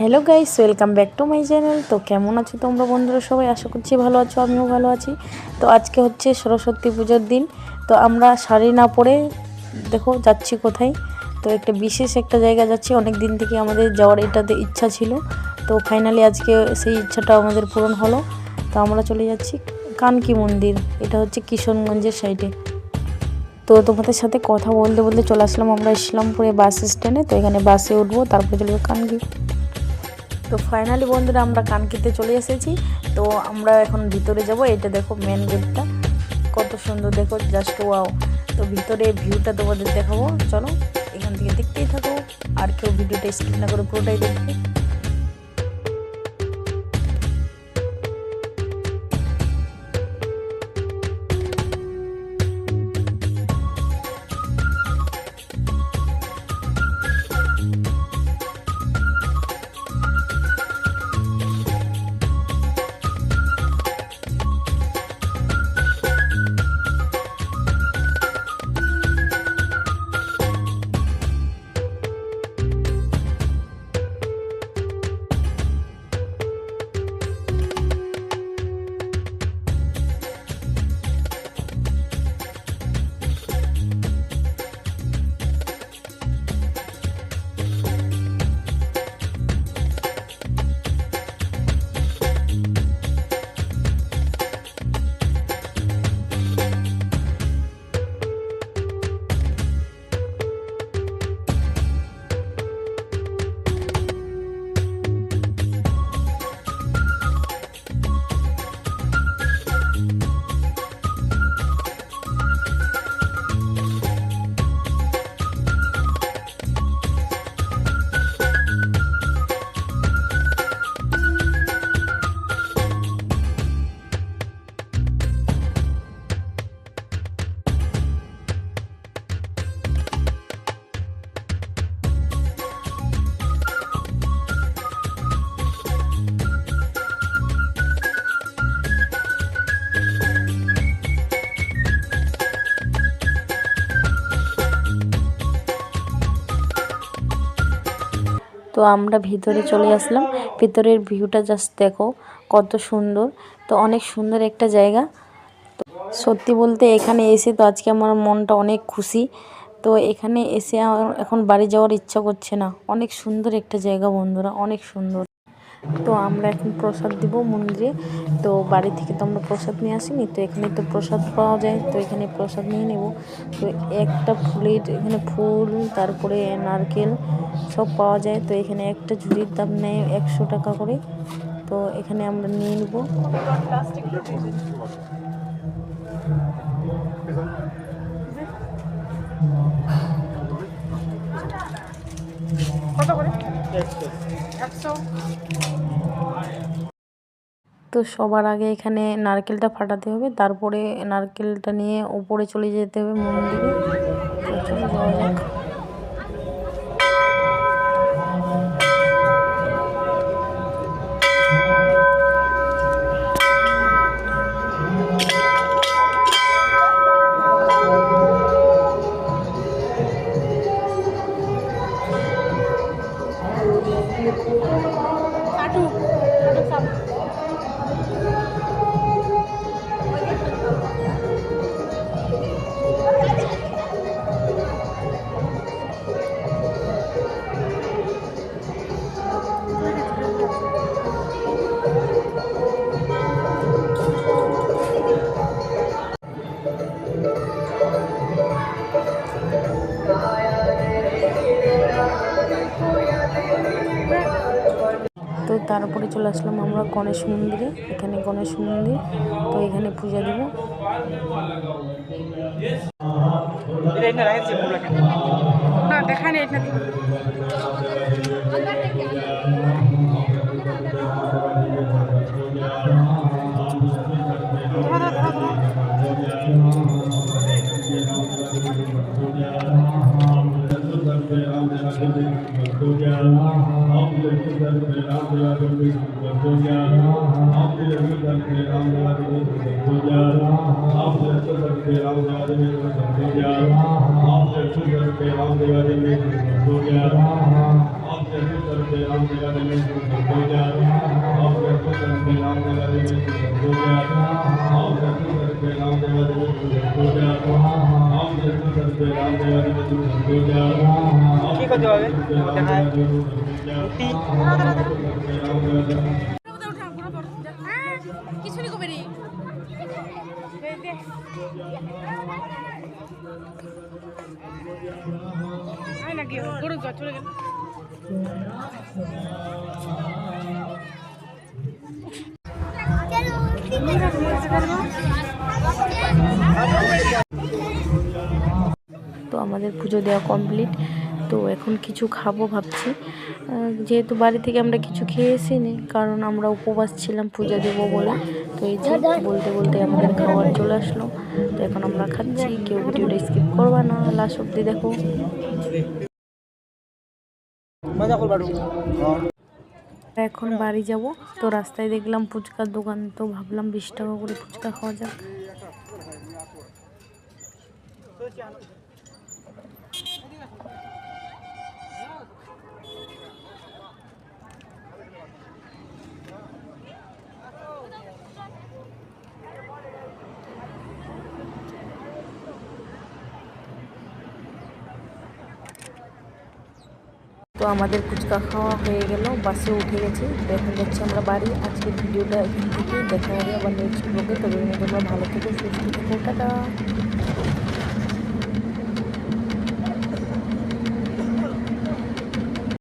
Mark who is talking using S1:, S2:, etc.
S1: Hello guys welcome back to my channel তো কেমন আছো তোমরা বন্ধুরা? সবাই আশা করছি ভালো আছো, আমিও ভালো আছি। তো আজকে হচ্ছে সরস্বতী পুজোর দিন। তো আমরা শাড়ি না পরে, দেখো যাচ্ছি কোথায়। তো একটা বিশেষ একটা জায়গা যাচ্ছি, অনেক দিন থেকে আমাদের যাওয়ার এটাতে ইচ্ছা ছিল। তো ফাইনালি আজকে সেই ইচ্ছাটা আমাদের পূরণ হলো। তো আমরা চলে যাচ্ছি কানকি মন্দির। এটা হচ্ছে কিশনগঞ্জের সাইডে তো তোমাদের সাথে কথা বলতে বলতে চলে আসলাম। আমরা ইসলামপুরে বাস স্ট্যান্ডে তো এখানে বাসে উঠবো, তারপরে চলে যাব কানকি। তো ফাইনালি বন্ধুরা আমরা কানকিতে চলে এসেছি। তো আমরা এখন ভিতরে যাব, এটা দেখো মেন গেটটা কত সুন্দর দেখো জাস্ট ওয়াও তো ভিতরে ভিউটা তোমাদের দেখাবো। চলো, এখান থেকে দেখতেই থাকো। আর কেউ ভিডিওটা স্কিপ না করে পুরোটাই দেখবে। তো আমরা ভিতরে চলে আসলাম। ভিতরের ভিউটা জাস্ট দেখো, কত সুন্দর। তো অনেক সুন্দর একটা জায়গা। সত্যি বলতে এখানে এসে তো আজকে আমার মনটা অনেক খুশি। তো এখানে এসে এখন বাড়ি যাওয়ার ইচ্ছা করছে না। অনেক সুন্দর একটা জায়গা বন্ধুরা, অনেক সুন্দর। তো আমরা এখন প্রসাদ দিব মন্দিরে তো বাড়ি থেকে তো আমরা প্রসাদ নিয়ে আসিনি, তো এখানে তো প্রসাদ পাওয়া যায়, তো এখানে প্রসাদ নিয়ে নেব। তো একটা ফুলের এখানে ফুল, তারপরে নারকেল সব পাওয়া যায়। তো এখানে একটা ঝুড়ির দাম নেয় একশো টাকা করে। তো এখানে আমরা নিয়ে নেব। তো সবার আগে এখানে নারকেলটা ফাটাতে হবে, তারপরে নারকেলটা নিয়ে ওপরে চলে যেতে হবে মন্দিরে। তারপরে চলে আসলাম আমরা গণেশ মন্দিরে এখানে গণেশ মন্দির তো এখানে পূজা দেব
S2: না দেখায় না এটা Thank you. दर्द में राम दया करके हो गया आपने रवि दर्द में राम दया करके हो गया आपने अच्छे दर्द में राम दया करके हो गया आपने अच्छे दर्द में राम दया करके हो गया आपने अच्छे दर्द में राम दया करके हो गया आपने अच्छे दर्द में राम दया करके हो गया आपने अच्छे दर्द में राम दया करके हो गया কি করতে হবে? কিছু নি কবে না গিয়ে গরু জল চলে গেল তো
S1: আমাদের পুজো দেওয়া কমপ্লিট তো এখন কিছু খাব ভাবছি। যেহেতু বাড়ি থেকে আমরা কিছু খেয়ে এসিনি কারণ আমরা উপবাস ছিলাম পূজা দেবো বলে তো এই যে বলতে বলতে আমাদের খাবার চলে আসলো। তো এখন আমরা খাচ্ছি কেউ ভিডিওটা স্কিপ করবা না লাস্ট অব্দি দেখো। এখন বাড়ি যাব তো রাস্তায় দেখলাম ফুচকার দোকান তো ভাবলাম বিশ টাকা করে ফুচকা খাওয়া যাক। তো আমাদের ফুচকা খাওয়া হয়ে গেল, বাসে উঠে গেছি। এখন যাচ্ছি আমরা বাড়ি। আজকের ভিডিওটা এখান থেকে দেখা হবে আবার নেক্সট ব্লগে তবে তোমরা ভালো থেকো, সুস্থ থেকো, টাটা।